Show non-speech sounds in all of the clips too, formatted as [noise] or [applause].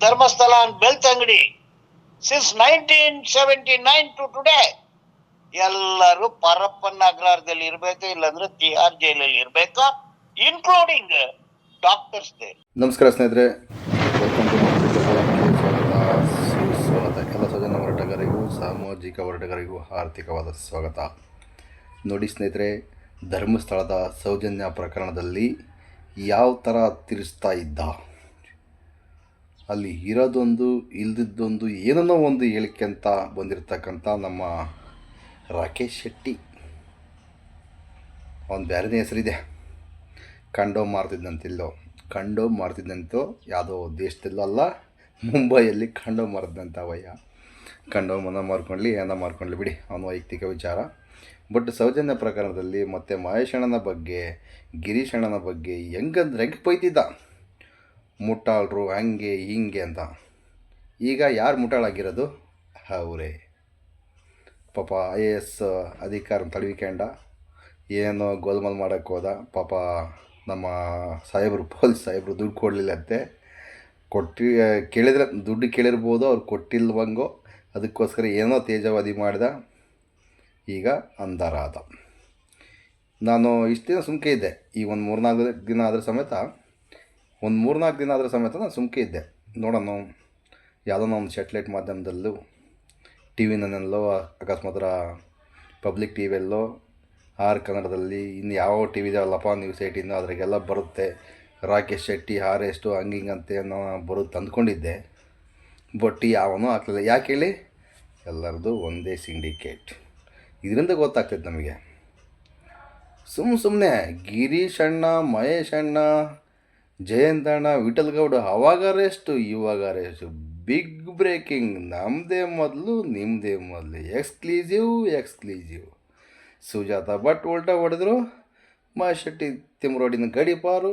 in Dharmasthala and Beltangadi since 1979 to today. ಎಲ್ಲರೂ ಪರಪ್ಪನ ಅಗ್ರಹಾರದಲ್ಲಿ ಇರಬೇಕು, ಇಲ್ಲಾಂದ್ರೆ ತಿಹಾರ್ ಜೈಲಲ್ಲಿ ಇರಬೇಕು ಇನ್ಕ್ಲೂಡಿಂಗ್ ಡಾಕ್ಟರ್ಸ್ ಡೇ ನಮಸ್ಕಾರ ಸ್ನೇಹಿತರೆ. ಟು ಸ್ವಾಗತ. ಎಲ್ಲ ಹೊರಟಗಾರಿಗೂ ಹೋರಾಟಗಾರರಿಗೂ ಸಾಮಾಜಿಕ ಹೋರಾಟಗಾರರಿಗೂ ಆರ್ಥಿಕವಾದ ಸ್ವಾಗತ. ನೋಡಿ ಸ್ನೇಹಿತರೆ, ಧರ್ಮಸ್ಥಳದ ಸೌಜನ್ಯ ಪ್ರಕರಣದಲ್ಲಿ ಯಾವ ಥರ ತಿರ್ಸ್ತಾ ಇದ್ದ? ಅಲ್ಲಿ ಇರೋದೊಂದು, ಇಲ್ದಿದ್ದೊಂದು ಏನನ್ನೋ ಒಂದು ಹೇಳಿಕೆ ಅಂತ ಬಂದಿರತಕ್ಕಂಥ ನಮ್ಮ ರಾಕೇಶ್ ಶೆಟ್ಟಿ. ಅವನು ಬೇರೆನೇ ಹೆಸರಿದೆ. ಕಂಡೋ ಮಾರ್ತಿದ್ದಂತಿಲ್ಲೋ ಕಂಡೋ ಮಾರ್ತಿದ್ದಂತೋ ಯಾವುದೋ ದೇಶದಲ್ಲೂ ಅಲ್ಲ, ಮುಂಬೈಯಲ್ಲಿ ಕಂಡೋ ಮಾರದಂತ ಅವಯ್ಯ ಕಂಡೋ ಮನ ಮಾರ್ಕೊಳ್ಳಿ ಏನ ಮಾರ್ಕೊಳ್ಳಿ ಬಿಡಿ, ಅವನ ವೈಯಕ್ತಿಕ ವಿಚಾರ. ಬಟ್ ಸೌಜನ್ಯ ಪ್ರಕರಣದಲ್ಲಿ ಮತ್ತು ಮಹೇಶಣ್ಣನ ಬಗ್ಗೆ, ಗಿರೀಶಣ್ಣನ ಬಗ್ಗೆ ಹೆಂಗಂದ್ರೆ ಹೆಂಗೆ ಬೈತಿದ್ದ ಮುಟ್ಟಾಳ್ರು ಹಂಗೆ ಹಿಂಗೆ ಅಂತ. ಈಗ ಯಾರು ಮುಟ್ಟಾಳಾಗಿರೋದು? ಅವರೇ. ಪಾಪ ಐ ಎ ಎಸ್ ಅಧಿಕಾರ ತಡವಿಕೊಂಡ. ಏನೋ ಗೋಲ್ಮಾಲ್ ಮಾಡೋಕ್ಕೆ ಹೋದ. ಪಾಪ ನಮ್ಮ ಸಾಹೇಬರು, ಪೊಲೀಸ್ ಸಾಹೇಬರು ದುಡ್ಡು ಕೊಡಲಿಲ್ಲಂತೆ ಕೊಟ್ಟು, ಕೇಳಿದ್ರೆ ದುಡ್ಡು ಕೇಳಿರ್ಬೋದು, ಅವ್ರು ಕೊಟ್ಟಿಲ್ವಂಗೋ. ಅದಕ್ಕೋಸ್ಕರ ಏನೋ ತೇಜವಾದಿ ಮಾಡಿದ. ಈಗ ಅಂಧಾರ ಆದ ನಾನು ಇಷ್ಟು ದಿನ ಸುಮ್ಕೆ ಇದ್ದೆ. ಈ ಒಂದು ಮೂರ್ನಾಲ್ಕು ದಿನ ಆದರೂ ಸಮೇತ ಒಂದು ಮೂರ್ನಾಲ್ಕು ದಿನ ಆದ್ರ ಸಮೇತ ನಾನು ಸುಮ್ಕೆ ಇದ್ದೆ. ನೋಡೋಣ ಯಾವುದೋ ಒಂದು ಸ್ಯಾಟಲೈಟ್ ಮಾಧ್ಯಮದಲ್ಲೂ ಟಿ ವಿನಲ್ಲೋ ಅಕಸ್ಮಾತ್ರ ಪಬ್ಲಿಕ್ ಟಿ ವಿಯಲ್ಲೋ ಆರ್ ಕನ್ನಡದಲ್ಲಿ ಇನ್ನು ಯಾವ ಟಿ ವಿ ಇದಾವಲ್ಲಪ್ಪ ನ್ಯೂಸ್ ಏಯ್ಟಿಂದ ಅದ್ರಾಗೆಲ್ಲ ಬರುತ್ತೆ. ರಾಕೇಶ್ ಶೆಟ್ಟಿ ಹಾರೆಸ್ಟು ಹಂಗೆ ಹಿಂಗಂತೆ ಅನ್ನೋ ಬರುತ್ತೆ ಅಂದ್ಕೊಂಡಿದ್ದೆ. ಬಟ್ ಯಾವನೂ ಆಗ್ಲಿಲ್ಲ. ಯಾಕೆ ಹೇಳಿ? ಎಲ್ಲರದು ಒಂದೇ ಸಿಂಡಿಕೇಟ್ ಇದರಿಂದ ಗೊತ್ತಾಗ್ತೈತೆ ನಮಗೆ. ಸುಮ್ಮ ಸುಮ್ಮನೆ ಗಿರೀಶ್ ಅಣ್ಣ ಮಹೇಶ್ ಅಣ್ಣ ಜಯಂತ್ ಅಣ್ಣ ವಿಠಲ್ ಗೌಡ ಅವಾಗ ರೆಸ್ಟು ಇವಾಗ ರೆಸ್ಟು ಬಿಗ್ ಬ್ರೇಕಿಂಗ್ ನಮ್ಮದೇ ಮೊದಲು ನಿಮ್ಮದೇ ಮೊದಲು. ಎಕ್ಸ್ಕ್ಲೂಸಿವ್ ಎಕ್ಸ್ಕ್ಲೂಸಿವ್ ಸುಜಾತ ಭಟ್ ಉಲ್ಟಾ ಹೊಡೆದ್ರು. ಮಾಶೆಟ್ಟಿ ಶೆಟ್ಟಿ ತಿಮ್ರೋಡಿನ ಗಡಿಪಾರು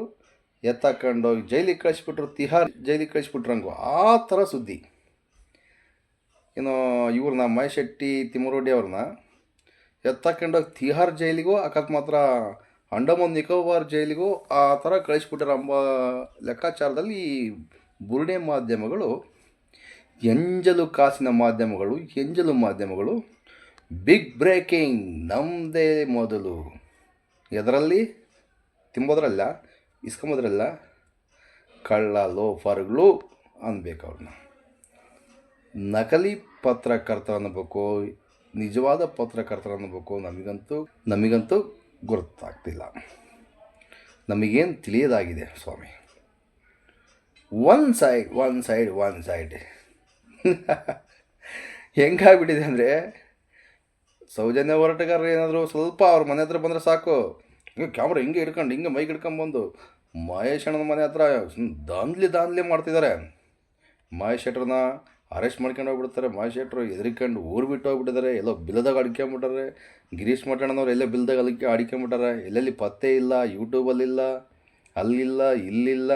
ಎತ್ತಕೊಂಡೋಗಿ ಜೈಲಿಗೆ ಕಳಿಸ್ಬಿಟ್ರು ತಿಹಾರ್. ಜೈಲಿಗೆ ಕಳಿಸ್ಬಿಟ್ರಂಗು ಆ ಥರ ಸುದ್ದಿ. ಇನ್ನು ಇವ್ರನ್ನ ಮಹೇಶ್ ಶೆಟ್ಟಿ ತಿಮ್ಮರೋಡಿ ಅವ್ರನ್ನ ಎತ್ತಕೊಂಡೋಗಿ ತಿಹಾರ್ ಜೈಲಿಗೂ ಅಕಸ್ಮಾತ್ರ ಅಂಡಮಾನ್ ನಿಕೋಬಾರ್ ಜೈಲಿಗೂ ಆ ಥರ ಕಳಿಸ್ಬಿಟ್ಟಾರೆ ಎಂಬ ಲೆಕ್ಕಾಚಾರದಲ್ಲಿ ಈ ಬುರುಡೆ ಮಾಧ್ಯಮಗಳು, ಎಂಜಲು ಕಾಸಿನ ಮಾಧ್ಯಮಗಳು, ಎಂಜಲು ಮಾಧ್ಯಮಗಳು, ಬಿಗ್ ಬ್ರೇಕಿಂಗ್ ನಮ್ಮದೇ ಮೊದಲು. ಎದರಲ್ಲಿ? ತಿಂಬೋದ್ರಲ್ಲ, ಇಸ್ಕೊಂಬೋದ್ರಲ್ಲ? ಕಳ್ಳ ಲೋಫರ್ಗಳು ಅನ್ಬೇಕು ಅವ್ರನ್ನ ನಕಲಿ ಪತ್ರಕರ್ತ ಅನ್ನಬೇಕು ನಿಜವಾದ ಪತ್ರಕರ್ತರ ಅನ್ನಬೇಕು ನಮಗಂತೂ ನಮಗಂತೂ ಗೊತ್ತಾಗ್ತಿಲ್ಲ ನಮಗೇನು ತಿಳಿಯೋದಾಗಿದೆ ಸ್ವಾಮಿ? One side one side one side ಹೆಂಗಾಗ್ಬಿಟ್ಟಿದೆ ಅಂದರೆ ಸೌಜನ್ಯ ಹೋರಾಟಗಾರರು ಏನಾದರೂ ಸ್ವಲ್ಪ ಅವ್ರ ಮನೆ ಹತ್ರ ಬಂದರೆ ಸಾಕು. ಹಿಂಗೆ ಕ್ಯಾಮ್ರಾ ಹಿಂಗೆ ಹಿಡ್ಕೊಂಡು, ಹಿಂಗೆ ಮೈಕ್ ಹಿಡ್ಕೊಂಬಂದು ಮಹೇಶ್ ಅಣ್ಣನ ಮನೆ ಹತ್ರ ದಾಂದ್ಲಿ ದಾಂದ್ಲಿ ಮಾಡ್ತಿದ್ದಾರೆ. ಮಹೇಶ್ ಶೆಟ್ರನ್ನ ಅರೆಸ್ಟ್ ಮಾಡ್ಕೊಂಡು ಹೋಗ್ಬಿಡ್ತಾರೆ. ಮಹೇಶ್ ಶೆಟ್ರು ಎದ್ರಿಕೊಂಡು ಊರು ಬಿಟ್ಟು ಹೋಗ್ಬಿಟ್ಟಿದ್ದಾರೆ. ಎಲ್ಲೋ ಬಿಲದಾಗ ಅಡ್ಕೊಂಬಿಟ್ಟಾರೆ. ಗಿರೀಶ್ ಮಠಣ್ಣನವ್ರು ಎಲ್ಲೇ ಬಿಲ್ದಾಗ ಅದಕ್ಕೆ ಮಾಡ್ಯಾರ. ಎಲ್ಲೆಲ್ಲಿ ಪತ್ತೆ ಇಲ್ಲ ಯೂಟ್ಯೂಬಲ್ಲಿಲ್ಲ ಅಲ್ಲಿಲ್ಲ ಇಲ್ಲಿಲ್ಲ.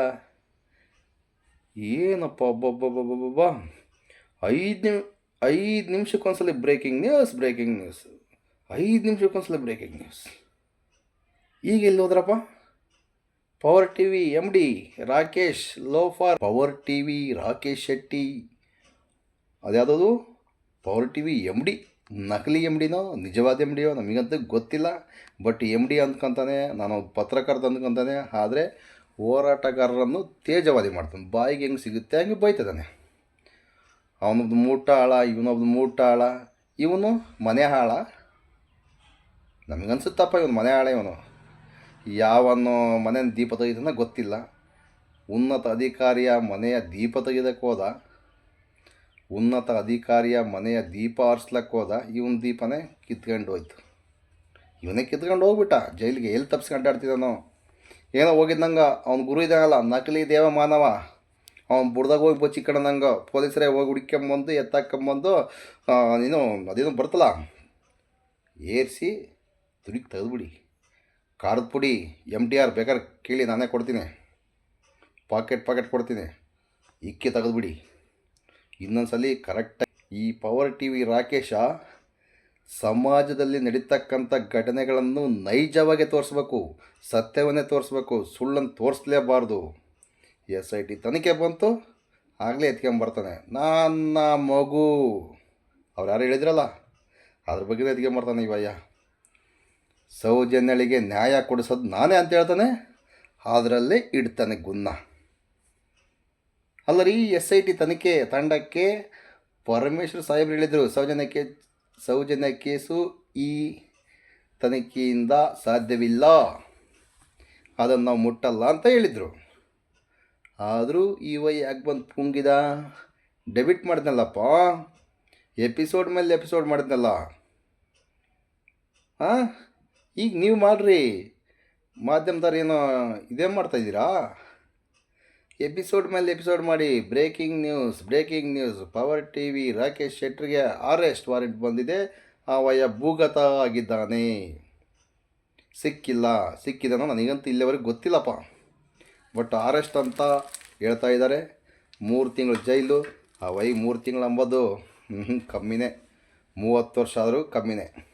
ಏನಪ್ಪ ಒಬ್ಬೊಬ್ಬೊಬ್ಬೊಬ್ಬೊಬ್ಬ ಐದು ನಿಮ್, ಐದು ನಿಮಿಷಕ್ಕೊಂದ್ಸಲ ಬ್ರೇಕಿಂಗ್ ನ್ಯೂಸ್ ಬ್ರೇಕಿಂಗ್ ನ್ಯೂಸ್ ಐದು ನಿಮಿಷಕ್ಕೊಂದ್ಸಲ ಬ್ರೇಕಿಂಗ್ ನ್ಯೂಸ್ ಈಗ ಎಲ್ಲಿ ಹೋದ್ರಪ್ಪ? Power T V M D Rakesh loafer power T V Rakesh Shetty ಅದ್ಯಾವುದು power T V M D ನಕಲಿ ಎಂ ಡಿನೋ ನಿಜವಾದ ಎಂ ಡಿಯೋ ನಮಗಂತೂ ಗೊತ್ತಿಲ್ಲ. ಬಟ್ ಎಂ ಡಿ ಅಂದ್ಕೊತಾನೆ, ನಾನು ಪತ್ರಕರ್ತ ಅಂದ್ಕೊಂತಾನೆ, ಆದರೆ ಹೋರಾಟಗಾರರನ್ನು ತೇಜವಾದಿ ಮಾಡ್ತಾನೆ. ಬಾಯಿಗೆ ಹೆಂಗೆ ಸಿಗುತ್ತೆ, ಹಂಗೆ ಬೈತದಾನೆ ಅವನೊಬ್ಬ ಮೂಟ ಆಳ ಇವನೊಬ್ಬ ಮೂಟ ಆಳ ಇವನು ಮನೆ ಹಾಳ ನಮಗನ್ಸುತ್ತಪ್ಪ ಇವನು ಮನೆ ಹಾಳ ಇವನು. ಯಾವನು ಮನೆಯ ದೀಪ ತೆಗಿತಾನ ಗೊತ್ತಿಲ್ಲ. ಉನ್ನತ ಅಧಿಕಾರಿಯ ಮನೆಯ ದೀಪ ತೆಗೆದಕ್ಕೆ ಹೋದ ಉನ್ನತ ಅಧಿಕಾರಿಯ ಮನೆಯ ದೀಪ ಆರಿಸ್ಲಕ್ಕೆ ಹೋದ ಇವನ ದೀಪನೇ ಕಿತ್ಕೊಂಡು ಹೋಯ್ತು. ಇವನೇ ಕಿತ್ಕೊಂಡು ಹೋಗ್ಬಿಟ್ಟ. ಜೈಲಿಗೆ ಎಲ್ಲಿ ತಪ್ಪಿಸಿ ಕಂಡಾಡ್ತಿದ್ದಾನೋ ಏನೋ ಹೋಗಿದ್ದಂಗೆ ಅವ್ನ ಗುರು ಇದ್ದಾನಲ್ಲ ನಕಲಿ ದೇವ ಮಾನವ ಅವ್ನು ಬುಡ್ದಾಗ ಹೋಗಿ ಬಚ್ಚಿಕೊಂಡಂಗೆ ಪೊಲೀಸರೇ ಹೋಗಿ ಹುಡ್ಕೊಂಬಂದು, ಎತ್ತಾಕೊಂಬಂದು ನೀನು ಅದೇನು ಬರ್ತಲ್ಲ? ಏರಿಸಿ ತುಡಿಗೆ ತೆಗೆದುಬಿಡಿ. ಖಾರದ ಪುಡಿ ಎಂ ಟಿ ಆರ್ ಬೇಕಾದ್ರೆ ಕೇಳಿ ನಾನೇ ಕೊಡ್ತೀನಿ. ಪಾಕೆಟ್ ಪಾಕೆಟ್ ಕೊಡ್ತೀನಿ. ಇಕ್ಕಿ ತೆಗೆದುಬಿಡಿ. ಇನ್ನೊಂದ್ಸಲಿ ಕರೆಕ್ಟಾಗಿ ಈ ಪವರ್ ಟಿ ವಿ ರಾಕೇಶ ಸಮಾಜದಲ್ಲಿ ನಡೀತಕ್ಕಂಥ ಘಟನೆಗಳನ್ನು ನೈಜವಾಗಿ ತೋರಿಸ್ಬೇಕು, ಸತ್ಯವನ್ನೇ ತೋರಿಸ್ಬೇಕು, ಸುಳ್ಳನ್ನು ತೋರಿಸ್ಲೇಬಾರ್ದು. ಎಸ್ ಐ ಟಿ ತನಿಖೆ ಬಂತು, ಆಗಲೇ ಎತ್ಕೊಂಬರ್ತಾನೆ ನನ್ನ ಮಗು. ಅವ್ರು ಯಾರು ಹೇಳಿದ್ರಲ್ಲ? ಅದ್ರ ಬಗ್ಗೆ ಎತ್ಕೊಂಬರ್ತಾನೆ ಇವಯ್ಯ ಸೌಜನ್ಯಳಿಗೆ ನ್ಯಾಯ ಕೊಡಿಸೋದು ನಾನೇ ಅಂತ ಹೇಳ್ತಾನೆ. ಅದರಲ್ಲೇ ಇಡ್ತಾನೆ ಗುನ್ನ. ಅಲ್ಲ ರೀ ಎಸ್ ಐ ಟಿ ತನಿಖೆ ತಂಡಕ್ಕೆ ಪರಮೇಶ್ವರ್ ಸಾಹೇಬ್ರು ಹೇಳಿದರು ಸೌಜನ್ಯಕ್ಕೆ ಸೌಜನ್ಯ ಕೇಸು ಈ ತನಿಖೆಯಿಂದ ಸಾಧ್ಯವಿಲ್ಲ. ಅದನ್ನು ನಾವು ಮುಟ್ಟಲ್ಲ ಅಂತ ಹೇಳಿದರು. ಆದರೂ ಈ ವೈ ಯಾಕೆ ಬಂದು ಪುಂಗಿದ ಡೆಬಿಟ್ ಮಾಡಿದ್ನಲ್ಲಪ್ಪ. ಎಪಿಸೋಡ್ ಮೇಲೆ ಎಪಿಸೋಡ್ ಮಾಡಿದ್ನಲ್ಲ. ಹಾಂ ಈಗ ನೀವು ಮಾಡಿರಿ. ಮಾಧ್ಯಮದವ್ರು ಏನೋ ಇದೇ ಮಾಡ್ತಾಯಿದ್ದೀರಾ ಎಪಿಸೋಡ್ ಮೇಲೆ ಎಪಿಸೋಡ್ ಮಾಡಿ. Breaking news breaking news. Power T V Rakesh ಶೆಟ್ರಿಗೆ arrest warrant ಬಂದಿದೆ. ಆ ವಯ ಭೂಗತ ಆಗಿದ್ದಾನೆ. ಸಿಕ್ಕಿಲ್ಲ ಸಿಕ್ಕಿದನೋ ನನಗಂತೂ ಇಲ್ಲಿವರೆಗೆ ಗೊತ್ತಿಲ್ಲಪ್ಪ. ಬಟ್ ಅರೆಸ್ಟ್ ಅಂತ ಹೇಳ್ತಾ ಇದ್ದಾರೆ. ಮೂರು ತಿಂಗಳು ಜೈಲು. ಆ ವೈ ಮೂರು ತಿಂಗಳು ಅಂಬೋದು. ಕಮ್ಮಿನೇ. ಮೂವತ್ತು ವರ್ಷ ಆದರೂ ಕಮ್ಮಿನೇ.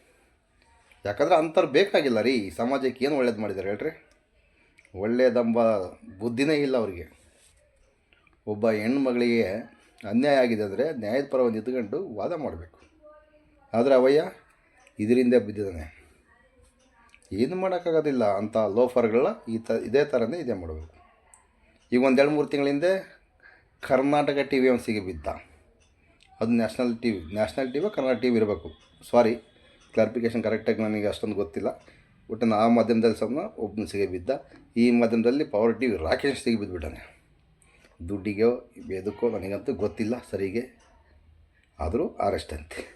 ಯಾಕಂದರೆ ಅಂಥವ್ರು ಬೇಕಾಗಿಲ್ಲ ರೀ. ಸಮಾಜಕ್ಕೆ ಏನು ಒಳ್ಳೇದು ಮಾಡಿದ್ದಾರೆ ಹೇಳ್ರಿ? ಒಳ್ಳೆಯದಂಬ ಬುದ್ಧಿನೇ ಇಲ್ಲ ಅವರಿಗೆ. ಒಬ್ಬ ಹೆಣ್ಮಗಳಿಗೆ ಅನ್ಯಾಯ ಆಗಿದೆ ಅಂದರೆ ನ್ಯಾಯದ ಪರವನ್ನು ನಿಂತ್ಕೊಂಡು ವಾದ ಮಾಡಬೇಕು. ಆದರೆ ಅವಯ್ಯ ಇದರಿಂದ ಬಿದ್ದಿದ್ದಾನೆ. ಏನು ಮಾಡೋಕ್ಕಾಗೋದಿಲ್ಲ. ಅಂಥ ಲೋಫರ್ಗಳ ಈ ತ, ಇದೇ ಥರನೇ ಇದೇ ಮಾಡಬೇಕು. ಈಗ ಒಂದು ಎರಡು ಮೂರು ತಿಂಗಳ ಹಿಂದೆ ಕರ್ನಾಟಕ ಟಿ ವಿ ಸಿಗೆ ಬಿದ್ದ. ಅದು national T V national T V Kannada T V ಇರಬೇಕು ಸಾರಿ ಕ್ಲಾರಿಫಿಕೇಶನ್ ಕರೆಕ್ಟಾಗಿ ನನಗೆ ಅಷ್ಟೊಂದು ಗೊತ್ತಿಲ್ಲ. ಒಟ್ಟು ಆ ಮಾಧ್ಯಮದಲ್ಲಿ ಸಹ ಒಬ್ಬನ ಸಿಗೆ ಬಿದ್ದ. ಈ ಮಾಧ್ಯಮದಲ್ಲಿ ಪವರ್ ಟಿ ವಿ ರಾಕೇಶ್ ಸಿಗಿ ಬಿದ್ದುಬಿಟ್ಟಾನೆ ದುಡ್ಡಿಗೋ ಎದಕ್ಕೋ ನನಗಂತೂ ಗೊತ್ತಿಲ್ಲ ಸರಿಗೆ. ಆದರೂ ಅರೆಸ್ಟ್ ಅಂತೆ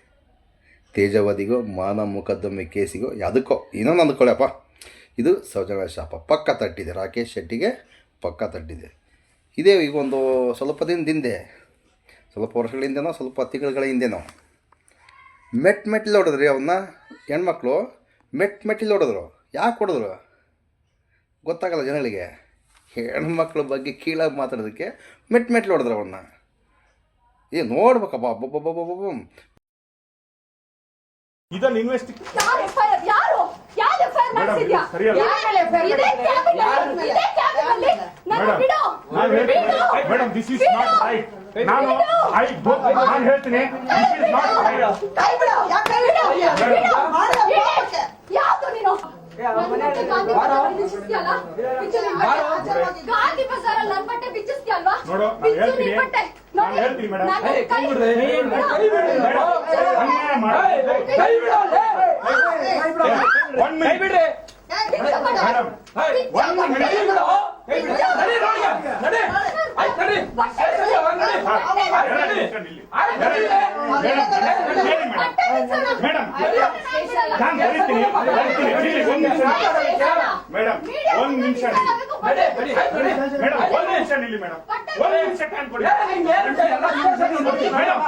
ತೇಜವಾದಿಗೋ ಮಾನ ಮೊಕದ್ದಮೆ ಕೇಸಿಗೋ ಯಾವುದಕ್ಕೋ ಇನ್ನೊಂದು ಅಂದ್ಕೊಳ್ಳಪ್ಪ ಇದು ಸೌಜನ್ಯ ಶಾಪ. ಪಕ್ಕ ತಟ್ಟಿದೆ. ರಾಕೇಶ್ ಶೆಟ್ಟಿಗೆ ಪಕ್ಕ ತಟ್ಟಿದೆ. ಇದೇ ಈಗ ಒಂದು ಸ್ವಲ್ಪ ದಿನದಿಂದ, ಸ್ವಲ್ಪ ವರ್ಷಗಳ ಹಿಂದೆನೋ ಸ್ವಲ್ಪ ತಿಂಗಳುಗಳ ಹಿಂದೆನೋ, ಮೆಟ್ ಮೆಟ್ಟಿಲು ಹೊಡೆದ್ರಿ ಅವನ್ನ ಹೆಣ್ಮಕ್ಳು. ಮೆಟ್ ಮೆಟ್ಟಿಲು ಹೊಡೆದ್ರು ಯಾಕೆ ಹೊಡೆದ್ರು ಗೊತ್ತಾಗಲ್ಲ ಜನಗಳಿಗೆ. ಹೆಣ್ಮಕ್ಳ ಬಗ್ಗೆ ಕೀಳಾಗಿ ಮಾತಾಡೋದಕ್ಕೆ ಮೆಟ್ ಮೆಟ್ಲು ಹೊಡೆದ್ರು ಅವನ್ನ ಏ ನೋಡ್ಬೇಕಪ್ಪ. ಇದನ್ನ ಇನ್ವೆಸ್ಟ್. ನಾನು ಹೇಳ್ತೀನಿ. ಬಿಡು. Madam this is not right ನಾನು ಐ ನಾನು ಹೇಳ್ತೀನಿ. ದಿಸ್ ಇಸ್ ನಾಟ್ ರೈಟ್ ಕೈ ಬಿಡು ಕೈ ಬಿಡು ನೀನು ಬಟ್ಟೆ ಗಾಂಧಿ ಬಿಚ್ಚಿಸ್ತೀಯಲ್ಲ? ಬಿಚ್ಚು ನಿನ್ ಬಟ್ಟೆ. ಬಟ್ಟೆ ಬಿಚ್ಚಿಸ್ತೀಯಲ್ವಾ? ನೋಡು, ನಾನು ಹೇಳ್ತೀನಿ. ನಿನ್ ನೋಡಿ, ಹೇಳ್ತೀನಿ ಮೇಡಮ್. ಏ, ಕೈ- ಮೇಡಮ್ ಅನ್ಯಾಯ ಮಾಡಿ ಒನ್ ಮಿನಿಟ್ ಬಿಚ್ಚು ಬಟ್ಟೆ. ಮೇಡಮ್ ಒನ್ ಮಿನಿಟ್ ಬಟ್ಟೆ ಬಿಚ್ಚೋಣ. ಮೇಡಮ್ ನಾನು ಹೇಳ್ತೀನಿ ಇಲ್ಲಿ ಒಂದು ನಿಮಿಷ ಮೇಡಮ್ ಒಂದು ನಿಮಿಷ ಮೇಡಮ್ ಒಂದು ನಿಮಿಷ ಇಲ್ಲಿ ಮೇಡಮ್ ಒಂದು ನಿಮಿಷ ಟೈಮ್ ಕೊಡಿ ಮೇಡಮ್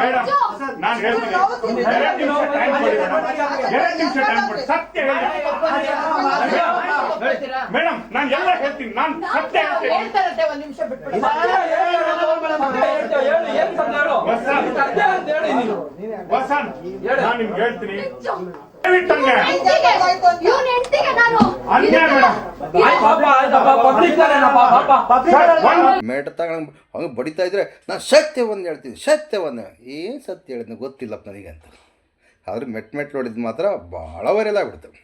ಮೇಡಮ್ ನಾನು ಹೇಳ್ತೀನಿ ಎರಡು ನಿಮಿಷ ಟೈಮ್ ಕೊಡಿ ಮೇಡಮ್ ಎರಡು ನಿಮಿಷ ಟೈಮ್ ಕೊಡಿ ಸತ್ಯ ಹೇಳಿ ಮೇಡಮ್ ನಾನು ಎಲ್ಲ ಹೇಳ್ತೀನಿ ನಾನು ಸತ್ಯ ಹೇಳ್ತೀನಿ ಒಂದ್ ನಿಮಿಷ ಬಿಟ್ಬಿಡು ನಾನು ನಿಮ್ಗೆ ಹೇಳ್ತೀನಿ. ಒಂದು ಮೇಟ ತಗೊಂಡ್ ಹಂಗೆ ಬಡಿತಾ ಇದ್ರೆ ನಾನು ಸತ್ಯವನ್ನ ಹೇಳ್ತೀನಿ ಸತ್ಯವನ್ನ ಏನು ಸತ್ಯ ಹೇಳಿದ್ನ ಗೊತ್ತಿಲ್ಲಪ್ಪ ನನಗೆ ಅಂತ. ಆದ್ರೆ ಮೆಟ್ ಮೆಟ್ ನೋಡಿದ್ದು ಮಾತ್ರ ಭಾಳ ವೈರಲ್ ಆದ್ರ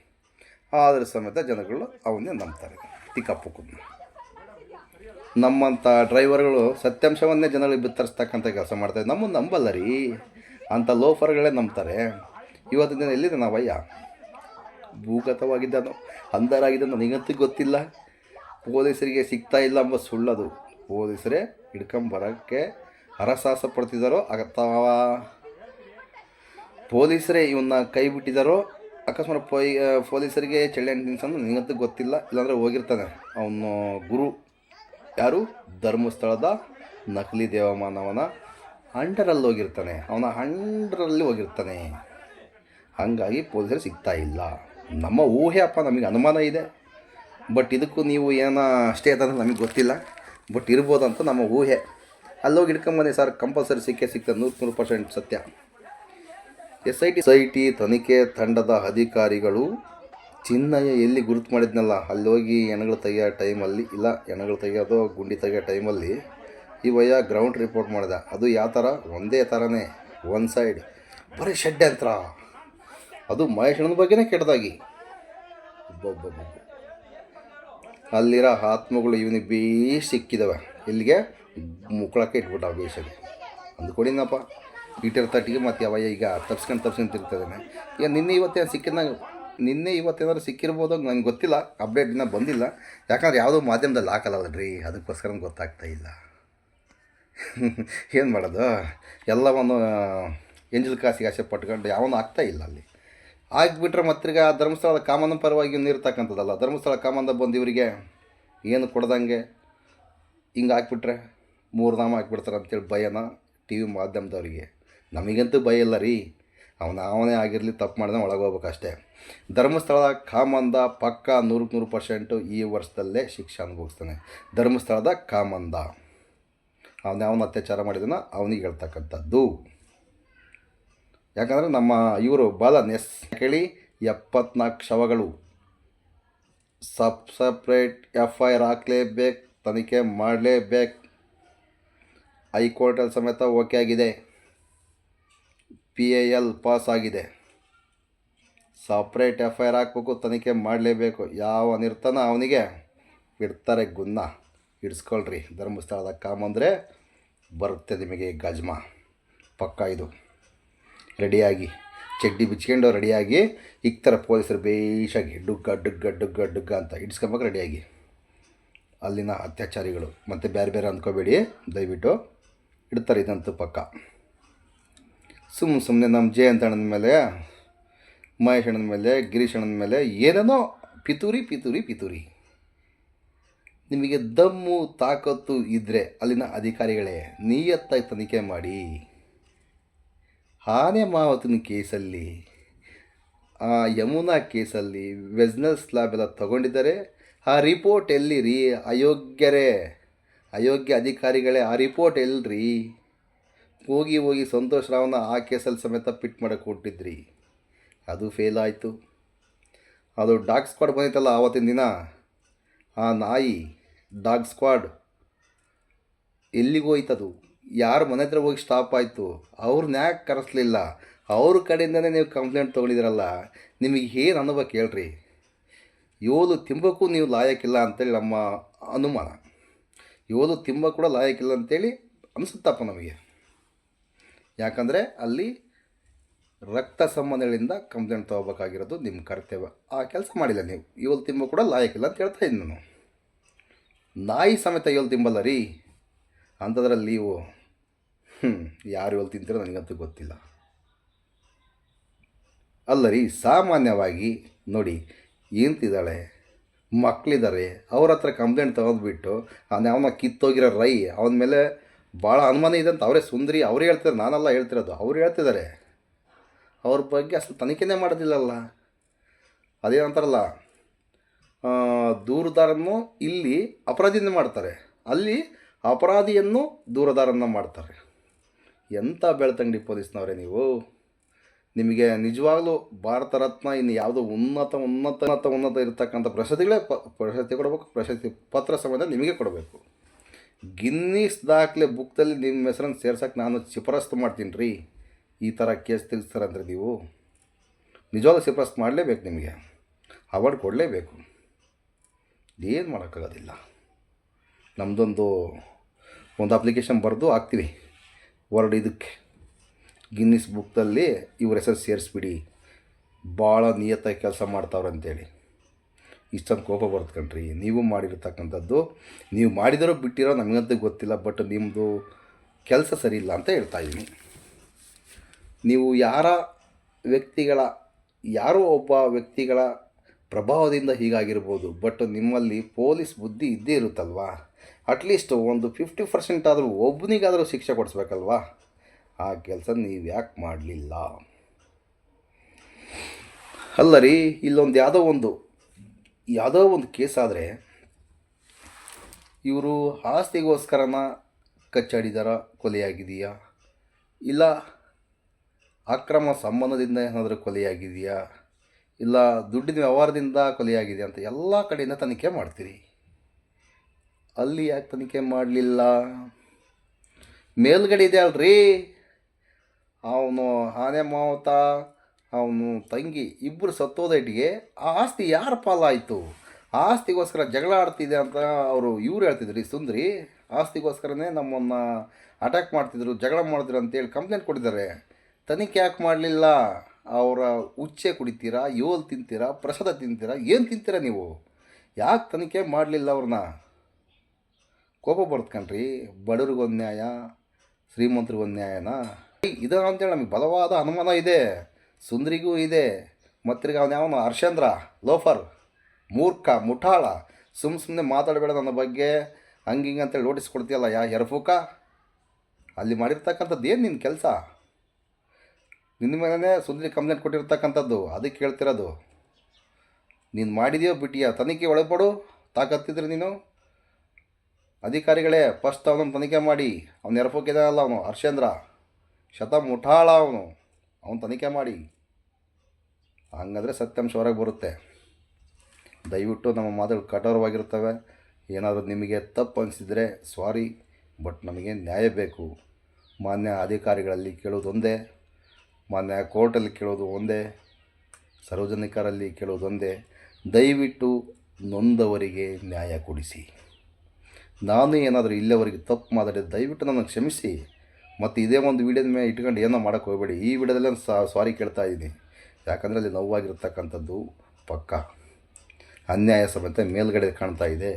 ಆದ್ರೆ ಸಮೇತ ಜನಗಳು ಅವನ್ನೇ ನಂಬ್ತಾರೆ. ತಿಕ್ಕಪ್ಪಕ್ಕನ್ನ ನಮ್ಮಂಥ ಡ್ರೈವರ್ಗಳು ಸತ್ಯಾಂಶವನ್ನೇ ಜನಗಳಿಗೆ ಬಿತ್ತರಿಸ್ತಕ್ಕಂಥ ಕೆಲಸ ಮಾಡ್ತಾರೆ. ನಮ್ಮನ್ನು ನಂಬಲ್ಲ ರೀ. ಅಂಥ ಲೋಫರ್ಗಳೇ ನಂಬ್ತಾರೆ. ಇವತ್ತಿನ ದಿನ ಎಲ್ಲಿದೆ ನಾವಯ್ಯ? ಭೂಗತವಾಗಿದ್ದಾನು? ಅಂಧರಾಗಿದ್ದನು? ನನಗಂತೂ ಗೊತ್ತಿಲ್ಲ. ಪೊಲೀಸರಿಗೆ ಸಿಗ್ತಾ ಇಲ್ಲ ಎಂಬ ಸುಳ್ಳದು. ಪೊಲೀಸರೇ, ಹಿಡ್ಕೊಂಬರೋಕ್ಕೆ ಹರಸಾಹಸ ಪಡ್ತಿದ್ದಾರೋ? ಅಥವಾ ಪೊಲೀಸರೇ ಇವನ್ನ ಕೈ ಬಿಟ್ಟಿದ್ದಾರೋ? ಅಕಸ್ಮಾತ್ ಪೊಯ್ ಪೊಲೀಸರಿಗೆ ಚಳ್ಳೆ ತಿನ್ಸಂದ್ರೆ ನಿನಗಂತೂ ಗೊತ್ತಿಲ್ಲ. ಇಲ್ಲಾಂದರೆ ಹೋಗಿರ್ತಾನೆ ಅವನು ಗುರು. ಯಾರು? ಧರ್ಮಸ್ಥಳದ ನಕಲಿ ದೇವಮಾನವನ ಅಂಡರಲ್ಲಿ ಹೋಗಿರ್ತಾನೆ. ಅವನ ಅಂಡರಲ್ಲಿ ಹೋಗಿರ್ತಾನೆ. ಹಾಗಾಗಿ ಪೊಲೀಸರು ಸಿಗ್ತಾ ಇಲ್ಲ. ನಮ್ಮ ಊಹೆ ಅಪ್ಪ ನಮಗೆ ಅನುಮಾನ ಇದೆ. ಬಟ್ ಇದಕ್ಕೂ ನೀವು ಏನೋ ಅಷ್ಟೇ ಅಂತ ನಮಗೆ ಗೊತ್ತಿಲ್ಲ. ಬಟ್ ಇರ್ಬೋದಂತ ನಮ್ಮ ಊಹೆ. ಅಲ್ಲೋಗಿ ಹಿಡ್ಕೊಂಬನ್ನಿ ಸರ್. ಕಂಪಲ್ಸರಿ ಸಿಕ್ಕೆ ಸಿಗ್ತದೆ. ನೂರು ನೂರು ಪರ್ಸೆಂಟ್ ಸತ್ಯ. S I T I T ತನಿಖೆ ತಂಡದ ಅಧಿಕಾರಿಗಳು ಚಿನ್ನಯ್ಯ ಎಲ್ಲಿ ಗುರುತು ಮಾಡಿದ್ನಲ್ಲ ಅಲ್ಲಿ ಹೋಗಿ ತೆಗಿಯೋ ಟೈಮಲ್ಲಿ, ಇಲ್ಲ ಹೆಣಗಳು ತೆಗಿಯೋದು ಗುಂಡಿ ತೆಗಿಯೋ ಟೈಮಲ್ಲಿ ಈ ವಯ್ಯ ಗ್ರೌಂಡ್ ರಿಪೋರ್ಟ್ ಮಾಡಿದ. ಅದು ಯಾವ ಥರ? ಒಂದೇ ಥರನೇ ಒನ್ ಸೈಡ್ ಬರೀ ಷಡ್ಯಂತ್ರ ಅದು ಮಹೇಶಣ್ಣನ ಬಗ್ಗೆನೇ ಕೆಟ್ಟದಾಗಿ. ಅಲ್ಲಿರೋ ಆತ್ಮಗಳು ಇವನಿಗೆ ಬೀ ಸಿಕ್ಕಿದವೆ. ಇಲ್ಲಿಗೆ ಮುಕ್ಕಳಕ್ಕೆ ಇಟ್ಬಿಟ್ಟ ಬೇಷಗೆ. ಅಂದ್ಕೊಡಿನಪ್ಪ ಇಟ್ಟಿರೋ ತಟ್ಟಿಗೆ ಮತ್ತು ಯಾವ ಈಗ ತಪ್ಸ್ಕೊಂಡು ತಪ್ಸ್ಕೊಂಡು ತಿರ್ತಾನೆ ಈಗ ನಿನ್ನೆ ಇವತ್ತೇನು ಸಿಕ್ಕಿದಾಗ ನಿನ್ನೆ ಇವತ್ತೇನಾದ್ರು ಸಿಕ್ಕಿರ್ಬೋದು ನಂಗೆ ಗೊತ್ತಿಲ್ಲ. ಅಪ್ಡೇಟ್ ಇನ್ನೂ ಬಂದಿಲ್ಲ. ಯಾಕಂದ್ರೆ ಯಾವುದೋ ಮಾಧ್ಯಮದಲ್ಲಿ ಹಾಕಲ್ಲ ರೀ ಅದಕ್ಕೋಸ್ಕರ ಗೊತ್ತಾಗ್ತಾ ಇಲ್ಲ. [laughs] ಏನು ಮಾಡೋದು? ಎಲ್ಲವನ್ನು ಎಂಜಲ್ ಕಾಸಿಗೆ ಆಸೆ ಪಟ್ಕೊಂಡು ಯಾವನು ಆಗ್ತಾ ಇಲ್ಲ ಅಲ್ಲಿ. ಆಗಿಬಿಟ್ರೆ ಆ ಧರ್ಮಸ್ಥಳದ ಕಾಮನ ಪರವಾಗಿ ಇರ್ತಕ್ಕಂಥದ್ದಲ್ಲ. ಧರ್ಮಸ್ಥಳ ಕಾಮಂದ ಬಂದು ಇವರಿಗೆ ಏನು ಕೊಡ್ದಂಗೆ? ಹಿಂಗೆ ಹಾಕ್ಬಿಟ್ರೆ ಮೂರು ನಾಮ ಹಾಕ್ಬಿಡ್ತಾರೆ ಅಂತೇಳಿ ಭಯನ ಟಿ ವಿ ಮಾಧ್ಯಮದವರಿಗೆ. ನಮಗಂತೂ ಭಯ ಇಲ್ಲ ರೀ. ಅವನ, ಅವನೇ ಆಗಿರಲಿ, ತಪ್ಪು ಮಾಡಿದ್ರೆ ಒಳಗೆ ಹೋಗ್ಬೇಕು ಅಷ್ಟೇ. ಧರ್ಮಸ್ಥಳ ಕಾಮಂದ ಪಕ್ಕ ನೂರಕ್ಕೆ ನೂರು ಪರ್ಸೆಂಟು ಈ ವರ್ಷದಲ್ಲೇ ಶಿಕ್ಷೆ ಅನುಭವಿಸ್ತಾನೆ. ಧರ್ಮಸ್ಥಳದ ಕಾಮಂದ. ಅವನ ಅವನ ಅತ್ಯಾಚಾರ ಮಾಡಿದನ ಅವನಿಗೆ ಹೇಳ್ತಕ್ಕಂಥದ್ದು. ಯಾಕಂದರೆ ನಮ್ಮ ಇವರು ಬಾಲ ನೆಸ್ ಕೇಳಿ ಎಪ್ಪತ್ನಾಲ್ಕು ಶವಗಳು. ಸಬ್ ಸಪ್ರೇಟ್ ಎಫ್ ಐ ಆರ್ ಹಾಕ್ಲೇಬೇಕು, ತನಿಖೆ ಮಾಡಲೇಬೇಕು. ಹೈಕೋರ್ಟಲ್ಲಿ ಸಮೇತ ಓಕೆ ಆಗಿದೆ. ಪಿ ಎ ಎಲ್ ಪಾಸ್ ಆಗಿದೆ. ಸಪ್ರೇಟ್ ಎಫ್ ಐ ಆರ್ ಹಾಕ್ಬೇಕು, ತನಿಖೆ ಮಾಡಲೇಬೇಕು. ಯಾವನಿರ್ತಾನ ಅವನಿಗೆ? ಇಡ್ತಾರೆ ಗುನ್ನ. ಇಡ್ಸ್ಕೊಳ್ರಿ. ಧರ್ಮಸ್ಥಳದ ಕಾಮಂದರೆ ಬರುತ್ತೆ ನಿಮಗೆ ಗಜ್ಮ. ಪಕ್ಕ ಇದು. ರೆಡಿಯಾಗಿ. ಚಡ್ಡಿ ಬಿಚ್ಕೊಂಡು ರೆಡಿಯಾಗಿ. ಇಕ್ತರ ಪೊಲೀಸರು ಬೇಷಾಗಿ. ಡುಗ್ಗ ಡುಗ್ಗ ಡುಗ್ಗ ಡುಗ್ಗ ಅಂತ ಇಡ್ಸ್ಕೊಬೇಕು ರೆಡಿಯಾಗಿ. ಅಲ್ಲಿನ ಅತ್ಯಾಚಾರಿಗಳು. ಮತ್ತು ಬೇರೆ ಬೇರೆ ಅಂದ್ಕೋಬೇಡಿ. ದಯವಿಟ್ಟು ಇಡ್ತಾರೆ ಇದಂತೂ ಪಕ್ಕ. ಸುಮ್ಮನೆ ಸುಮ್ಮನೆ ನಮ್ಮ ಜೆ ಅಂತ ಮೇಲೆ ಮಹೇಶ್ ಮೇಲೆ ಗಿರೀಶ್ ಮೇಲೆ ಏನೇನೋ ಪಿತೂರಿ ಪಿತೂರಿ ಪಿತೂರಿ. ನಿಮಗೆ ದಮ್ಮು, ತಾಕತ್ತು ಇದ್ದರೆ ಅಲ್ಲಿನ ಅಧಿಕಾರಿಗಳೇ ನಿಯತ್ತಾಗಿ ತನಿಖೆ ಮಾಡಿ. ಆನೆ ಮಾವತನ ಕೇಸಲ್ಲಿ, ಆ ಯಮುನಾ ಕೇಸಲ್ಲಿ ವೆಜ್ನಲ್ ಲ್ಯಾಬ್ ಎಲ್ಲ ತಗೊಂಡಿದ್ದಾರೆ. ಆ ರಿಪೋರ್ಟ್ ಎಲ್ಲಿ ರೀ ಅಯೋಗ್ಯರೇ, ಅಯೋಗ್ಯ ಅಧಿಕಾರಿಗಳೇ, ಆ ರಿಪೋರ್ಟ್ ಎಲ್ರಿ? ಹೋಗಿ ಹೋಗಿ ಸಂತೋಷ್ ರಾವ್ನ ಆ ಕೇಸಲ್ಲಿ ಸಮೇತ ಪಿಟ್ ಮಾಡಕ್ಕೆ ಕೊಟ್ಟಿದ್ರಿ. ಅದು ಫೇಲ್ ಆಯಿತು. ಅದು ಡಾಗ್ ಸ್ಕ್ವಾಡ್ ಬಂದಿತ್ತಲ್ಲ ಆವತ್ತಿನ ದಿನ? ಆ ನಾಯಿ ಡಾಗ್ ಸ್ಕ್ವಾಡ್ ಎಲ್ಲಿಗೆ ಹೋಯ್ತದು? ಯಾರು ಮನೆ ಹತ್ರ ಹೋಗಿ ಸ್ಟಾಪ್ ಆಯಿತು? ಅವ್ರನ್ನ ಯಾಕೆ ಕರೆಸ್ಲಿಲ್ಲ? ಅವ್ರ ಕಡೆಯಿಂದನೇ ನೀವು ಕಂಪ್ಲೇಂಟ್ ತೊಗೊಂಡಿದ್ರಲ್ಲ ನಿಮಗೆ ಏನು ಅನುಭವ ಕೇಳ್ರಿ ಯೋಲು ತಿಂಬಕ್ಕೂ ನೀವು ಲಾಯಕ್ಕಿಲ್ಲ ಅಂತೇಳಿ ನಮ್ಮ ಅನುಮಾನ. ಯೋಲು ತಿಂಬ ಕೂಡ ಲಾಯಕ್ಕಿಲ್ಲ ಅಂತೇಳಿ ಅನಿಸುತ್ತಪ್ಪ ನಮಗೆ. ಯಾಕಂದರೆ ಅಲ್ಲಿ ರಕ್ತ ಸಂಬಂಧಗಳಿಂದ ಕಂಪ್ಲೇಂಟ್ ತೊಗೋಬೇಕಾಗಿರೋದು ನಿಮ್ಮ ಕರ್ತವ್ಯ. ಆ ಕೆಲಸ ಮಾಡಿಲ್ಲ ನೀವು. ಇವಳು ತಿಂಬ ಕೂಡ ಲಾಯಕ್ಕಿಲ್ಲ ಅಂತ ಹೇಳ್ತಾ ಇದ್ದೀನಿ ನಾನು. ನಾಯಿ ಸಮೇತ ಇವಳು ತಿಂಬಲ್ಲ ರೀ. ಅಂಥದ್ರಲ್ಲಿ ನೀವು ಹ್ಞೂ ಯಾರು ಇವಳು ತಿಂತೀರೋ ನನಗಂತೂ ಗೊತ್ತಿಲ್ಲ. ಅಲ್ಲ ರೀ, ಸಾಮಾನ್ಯವಾಗಿ ನೋಡಿ, ಏಂತಿದ್ದಾಳೆ ಮಕ್ಕಳಿದ್ದಾರೆ ಅವ್ರ ಹತ್ರ ಕಂಪ್ಲೇಂಟ್ ತೆಗೆದುಬಿಟ್ಟು, ಅವನ ಅವನ ಕಿತ್ತೋಗಿರೋ ರೈ, ಅವನ ಮೇಲೆ ಭಾಳ ಅನುಮಾನ ಇದೆ ಅಂತ ಅವರೇ ಸುಂದರಿ, ಅವರೇ ಹೇಳ್ತಾರೆ ನಾನೆಲ್ಲ ಹೇಳ್ತಿರೋದು, ಅವ್ರು ಹೇಳ್ತಿದ್ದಾರೆ. ಅವ್ರ ಬಗ್ಗೆ ಅಷ್ಟು ತನಿಖೆನೇ ಮಾಡೋದಿಲ್ಲಲ್ಲ. ಅದೇನಂತಾರಲ್ಲ ದೂರದಾರನ್ನು ಇಲ್ಲಿ ಅಪರಾಧಿಯನ್ನು ಮಾಡ್ತಾರೆ. ಅಲ್ಲಿ ಅಪರಾಧಿಯನ್ನು ದೂರದಾರನ್ನ ಮಾಡ್ತಾರೆ. ಎಂಥ ಬೆಳ್ತಂಗಡಿ ಪೊಲೀಸ್ನವರೇ ನೀವು? ನಿಮಗೆ ನಿಜವಾಗ್ಲೂ ಭಾರತ ರತ್ನ ಇನ್ನು ಯಾವುದೋ ಉನ್ನತ ಉನ್ನತ ಉನ್ನತ ಉನ್ನತ ಇರತಕ್ಕಂಥ ಪ್ರಶಸ್ತಿಗಳೇ ಪ್ರಶಸ್ತಿ ಕೊಡಬೇಕು, ಪ್ರಶಸ್ತಿ ಪತ್ರ ಸಂಬಂಧ ನಿಮಗೆ ಕೊಡಬೇಕು. ಗಿನ್ನಿಸ್ ದಾಖಲೆ ಬುಕ್ದಲ್ಲಿ ನಿಮ್ಮ ಹೆಸರನ್ನು ಸೇರ್ಸಕ್ಕೆ ನಾನು ಶಿಫಾರಸ್ತು ಮಾಡ್ತೀನಿ ರೀ. ಈ ಥರ ಕೇಸ್ ತಿಳಿಸ್ತಾರಂದ್ರೆ ನೀವು ನಿಜವಾಗ್ಲೂ ಶಿಫಾರಸ್ತು ಮಾಡಲೇಬೇಕು ನಿಮಗೆ. ಅವಾರ್ಡ್ ಕೊಡಲೇಬೇಕು. ಏನು ಮಾಡೋಕ್ಕಾಗೋದಿಲ್ಲ. ನಮ್ಮದೊಂದು ಒಂದು ಅಪ್ಲಿಕೇಶನ್ ಬರೆದು ಹಾಕ್ತೀವಿ. ವರ್ಡ್ ಇದಕ್ಕೆ. ಗಿನ್ನಿಸ್ ಬುಕ್ದಲ್ಲಿ ಇವ್ರ ಹೆಸರು ಸೇರಿಸ್ಬಿಡಿ. ಭಾಳ ನಿಯತ್ತಾಗಿ ಕೆಲಸ ಮಾಡ್ತಾವ್ರೆ ಅಂತೇಳಿ. ಇಷ್ಟೊಂದು ಕೋಪ ಬರುತ್ತೆ ಕಣ್ರಿ. ನೀವು ಮಾಡಿರ್ತಕ್ಕಂಥದ್ದು, ನೀವು ಮಾಡಿದರೂ ಬಿಟ್ಟಿರೋ ನಮಗಂತೂ ಗೊತ್ತಿಲ್ಲ, ಬಟ್ ನಿಮ್ಮದು ಕೆಲಸ ಸರಿ ಇಲ್ಲ ಅಂತ ಹೇಳ್ತಾ ಇದ್ದೀನಿ ನೀವು ಯಾರ ವ್ಯಕ್ತಿಗಳ, ಯಾರೋ ಒಬ್ಬ ವ್ಯಕ್ತಿಗಳ ಪ್ರಭಾವದಿಂದ ಹೀಗಾಗಿರ್ಬೋದು, ಬಟ್ ನಿಮ್ಮಲ್ಲಿ ಪೊಲೀಸ್ ಬುದ್ಧಿ ಇದ್ದೇ ಇರುತ್ತಲ್ವಾ? ಅಟ್ಲೀಸ್ಟ್ ಒಂದು ಫಿಫ್ಟಿ ಪರ್ಸೆಂಟ್ ಆದರೂ ಒಬ್ಬನಿಗಾದರೂ ಶಿಕ್ಷೆ ಕೊಡಿಸ್ಬೇಕಲ್ವಾ? ಆ ಕೆಲಸ ನೀವು ಯಾಕೆ ಮಾಡಲಿಲ್ಲ? ಅಲ್ಲ ರೀ ಇಲ್ಲೊಂದು ಯಾವುದೋ ಒಂದು ಯಾವುದೋ ಒಂದು ಕೇಸ್ ಆದರೆ ಇವರು ಆಸ್ತಿಗೋಸ್ಕರನ ಕಚ್ಚಾಡಿದಾರ, ಕೊಲೆಯಾಗಿದೆಯಾ? ಇಲ್ಲ ಅಕ್ರಮ ಸಂಬಂಧದಿಂದ ಏನಾದರೂ ಕೊಲೆಯಾಗಿದೆಯಾ? ಇಲ್ಲ ದುಡ್ಡಿನ ವ್ಯವಹಾರದಿಂದ ಕೊಲೆಯಾಗಿದೆ ಅಂತ ಎಲ್ಲ ಕಡೆಯಿಂದ ತನಿಖೆ ಮಾಡ್ತೀರಿ. ಅಲ್ಲಿ ಯಾಕೆ ತನಿಖೆ ಮಾಡಲಿಲ್ಲ? ಮೇಲ್ಗಡೆ ಇದೆ ಅಲ್ರಿ. ಅವನು ಆನೆ ಮಾವತ, ಅವನು ತಂಗಿ ಇಬ್ಬರು ಸತ್ತೋದಟ್ಟಿಗೆ ಆ ಆಸ್ತಿ ಯಾರ ಪಾಲಾಯಿತು? ಆಸ್ತಿಗೋಸ್ಕರ ಜಗಳ ಆಡ್ತಿದೆ ಅಂತ ಅವರು ಇವ್ರು ಹೇಳ್ತಿದ್ರಿ, ಸುಂದ್ರಿ? ಆಸ್ತಿಗೋಸ್ಕರನೇ ನಮ್ಮನ್ನು ಅಟ್ಯಾಕ್ ಮಾಡ್ತಿದ್ರು, ಜಗಳ ಮಾಡ್ತಿದ್ರು ಅಂತೇಳಿ ಕಂಪ್ಲೇಂಟ್ ಕೊಟ್ಟಿದ್ದಾರೆ. ತನಿಖೆ ಯಾಕೆ ಮಾಡಲಿಲ್ಲ? ಅವರ ಉಚ್ಚೆ ಕುಡಿತೀರಾ? ಯೋಲ್ ತಿಂತೀರಾ? ಪ್ರಸಾದ ತಿಂತೀರಾ? ಏನು ತಿಂತೀರಾ ನೀವು? ಯಾಕೆ ತನಿಖೆ ಮಾಡಲಿಲ್ಲ ಅವ್ರನ್ನ? ಕೋಪ ಬರುತ್ತೆ ಕಣ್ರಿ. ಬಡವ್ರಿಗೊಂದು ನ್ಯಾಯ ಶ್ರೀಮಂತರಿಗೊಂದು ನ್ಯಾಯನಾ ಇದು ಅಂತೇಳಿ ನಮಗೆ ಬಲವಾದ ಅನುಮಾನ ಇದೆ. ಸುಂದರಿಗೂ ಇದೆ. ಮತ್ತಿರ್ಗ ಅವನು ಯಾವನು? ಹರ್ಷಂದ್ರ? ಲೋಫರ್? ಮೂರ್ಖ? ಮುಠಾಳ? ಸುಮ್ಮ ಸುಮ್ಮನೆ ಮಾತಾಡಬೇಡ ನನ್ನ ಬಗ್ಗೆ. ಹಂಗೆ ಹಿಂಗೆ ಅಂತೇಳಿ ನೋಟಿಸ್ ಕೊಡ್ತೀಯಲ್ಲ ಯಾ ಎರಫೂಕ ಅಲ್ಲಿ ಮಾಡಿರ್ತಕ್ಕಂಥದ್ದು ಏನು ನಿನ್ನ ಕೆಲಸ? ನಿನ್ನ ಮೇಲೇ ಸುಂದರಿ ಕಂಪ್ಲೇಂಟ್ ಕೊಟ್ಟಿರ್ತಕ್ಕಂಥದ್ದು, ಅದಕ್ಕೆ ಕೇಳ್ತಿರೋದು. ನೀನು ಮಾಡಿದೆಯೋ ಬಿಟ್ಟಿಯಾ ತನಿಖೆ ಒಳಪಡು, ತಾಕತ್ತಿದ್ರೆ ನೀನು. ಅಧಿಕಾರಿಗಳೇ, ಫಸ್ಟ್ ಅವನನ್ನು ತನಿಖೆ ಮಾಡಿ. ಅವನು ಅಲ್ಲ ಅವನು, ಹರ್ಷೇಂದ್ರ. ಶತ ಮುಠಾಳ ಅವನು. ಅವನು ತನಿಖೆ ಮಾಡಿ. ಹಾಗಾದ್ರೆ ಸತ್ಯಾಂಶ ಹೊರಗೆ ಬರುತ್ತೆ. ದಯವಿಟ್ಟು ನಮ್ಮ ಮಾತುಗಳು ಕಠೋರವಾಗಿರ್ತವೆ ಏನಾದರೂ ನಿಮಗೆ ತಪ್ಪು ಅನಿಸಿದರೆ ಸಾರಿ ಬಟ್ ನಮಗೆ ನ್ಯಾಯ ಬೇಕು. ಮಾನ್ಯ ಅಧಿಕಾರಿಗಳಲ್ಲಿ ಕೇಳೋದೊಂದೇ. ಮಾನ್ಯ ಕೋರ್ಟಲ್ಲಿ ಕೇಳೋದು ಒಂದೇ, ಸಾರ್ವಜನಿಕರಲ್ಲಿ ಕೇಳೋದೊಂದೇ ದಯವಿಟ್ಟು ನೊಂದವರಿಗೆ ನ್ಯಾಯ ಕೊಡಿಸಿ. ನಾನು ಏನಾದರೂ ಇಲ್ಲಿವರೆಗೆ ತಪ್ಪು ಮಾತಾಡಿ ದಯವಿಟ್ಟು ನನಗೆ ಕ್ಷಮಿಸಿ. ಮತ್ತು ಇದೇ ಒಂದು ವೀಡಿಯೋದ ಮೇಲೆ ಇಟ್ಕೊಂಡು ಏನೋ ಮಾಡೋಕ್ಕೆ ಹೋಗಬೇಡಿ. ಈ ವಿಡಿಯೋದಲ್ಲೇ ಸಾರಿ ಕೇಳ್ತಾ ಇದ್ದೀನಿ. ಯಾಕಂದರೆ ಅಲ್ಲಿ ನೋವಾಗಿರ್ತಕ್ಕಂಥದ್ದು ಪಕ್ಕ. ಅನ್ಯಾಯ ಸಮೇತ ಮೇಲ್ಗಡೆ ಕಾಣ್ತಾ ಇದೆ.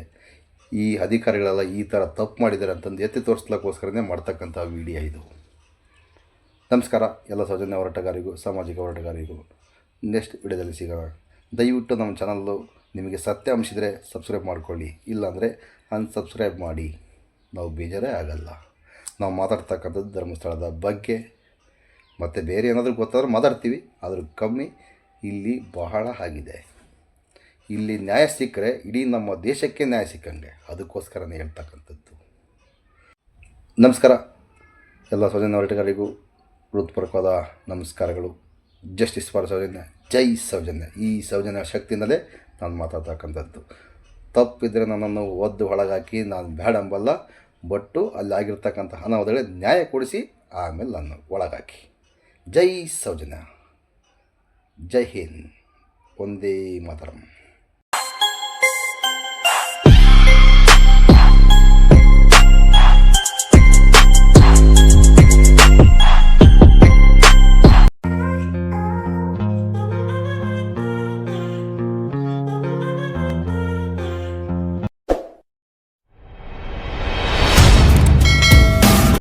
ಈ ಅಧಿಕಾರಿಗಳೆಲ್ಲ ಈ ಥರ ತಪ್ಪು ಮಾಡಿದ್ದಾರೆ ಅಂತಂದು ಎತ್ತಿ ತೋರಿಸ್ಲಿಕ್ಕೋಸ್ಕರನೇ ಮಾಡ್ತಕ್ಕಂಥ ವಿಡಿಯೋ ಇದು. ನಮಸ್ಕಾರ. ಎಲ್ಲ ಸೌಜನ್ಯ ಹೋರಾಟಗಾರಿಗೂ ಸಾಮಾಜಿಕ ಹೋರಾಟಗಾರಿಗೂ ನೆಕ್ಸ್ಟ್ ವಿಡಿಯೋದಲ್ಲಿ ಸಿಗೋಣ. ದಯವಿಟ್ಟು ನಮ್ಮ ಚಾನಲ್ಲು ನಿಮಗೆ ಸತ್ಯ ಅಂಶಿದ್ರೆ ಸಬ್ಸ್ಕ್ರೈಬ್ ಮಾಡ್ಕೊಳ್ಳಿ. ಇಲ್ಲಾಂದರೆ ಅನ್ಸಬ್ಸ್ಕ್ರೈಬ್ ಮಾಡಿ. ನಾವು ಬೇಜಾರೇ ಆಗಲ್ಲ. ನಾವು ಮಾತಾಡ್ತಕ್ಕಂಥದ್ದು ಧರ್ಮಸ್ಥಳದ ಬಗ್ಗೆ. ಮತ್ತು ಬೇರೆ ಏನಾದರೂ ಗೊತ್ತಾದ್ರೆ ಮಾತಾಡ್ತೀವಿ. ಆದರೂ ಕಮ್ಮಿ ಇಲ್ಲಿ ಬಹಳ ಆಗಿದೆ. ಇಲ್ಲಿ ನ್ಯಾಯ ಸಿಕ್ಕರೆ ಇಡೀ ನಮ್ಮ ದೇಶಕ್ಕೆ ನ್ಯಾಯ ಸಿಕ್ಕಂಗೆ. ಅದಕ್ಕೋಸ್ಕರನೇ ಹೇಳ್ತಕ್ಕಂಥದ್ದು. ನಮಸ್ಕಾರ. ಎಲ್ಲ ಸ್ವಜನ ಹೋರಾಟಗಾರಿಗೂ ಹೃತ್ಪೂರ್ವಕವಾದ ನಮಸ್ಕಾರಗಳು. Justice for Sowjanya. ಜೈ ಸೌಜನ್ಯ. ಈ ಸೌಜನ್ಯ ಶಕ್ತಿಯಿಂದಲೇ ನಾನು ಮಾತಾಡ್ತಕ್ಕಂಥದ್ದು. ತಪ್ಪಿದ್ರೆ ನನ್ನನ್ನು ಒದ್ದು ಒಳಗಾಕಿ ನಾನು ಬೇಡ ಅಂಬಲ್ಲ ಬಟ್ಟು ಅಲ್ಲಿ ಆಗಿರ್ತಕ್ಕಂಥ ಅನಾಹುತಗಳಿಗೆ ನ್ಯಾಯ ಕೊಡಿಸಿ ಆಮೇಲೆ ನಾನು ಒಳಗಾಕಿ. ಜೈ ಸೌಜನ್ಯ. ಜೈ ಹಿಂದ್. ಒಂದೇ ಮಾತರಂ.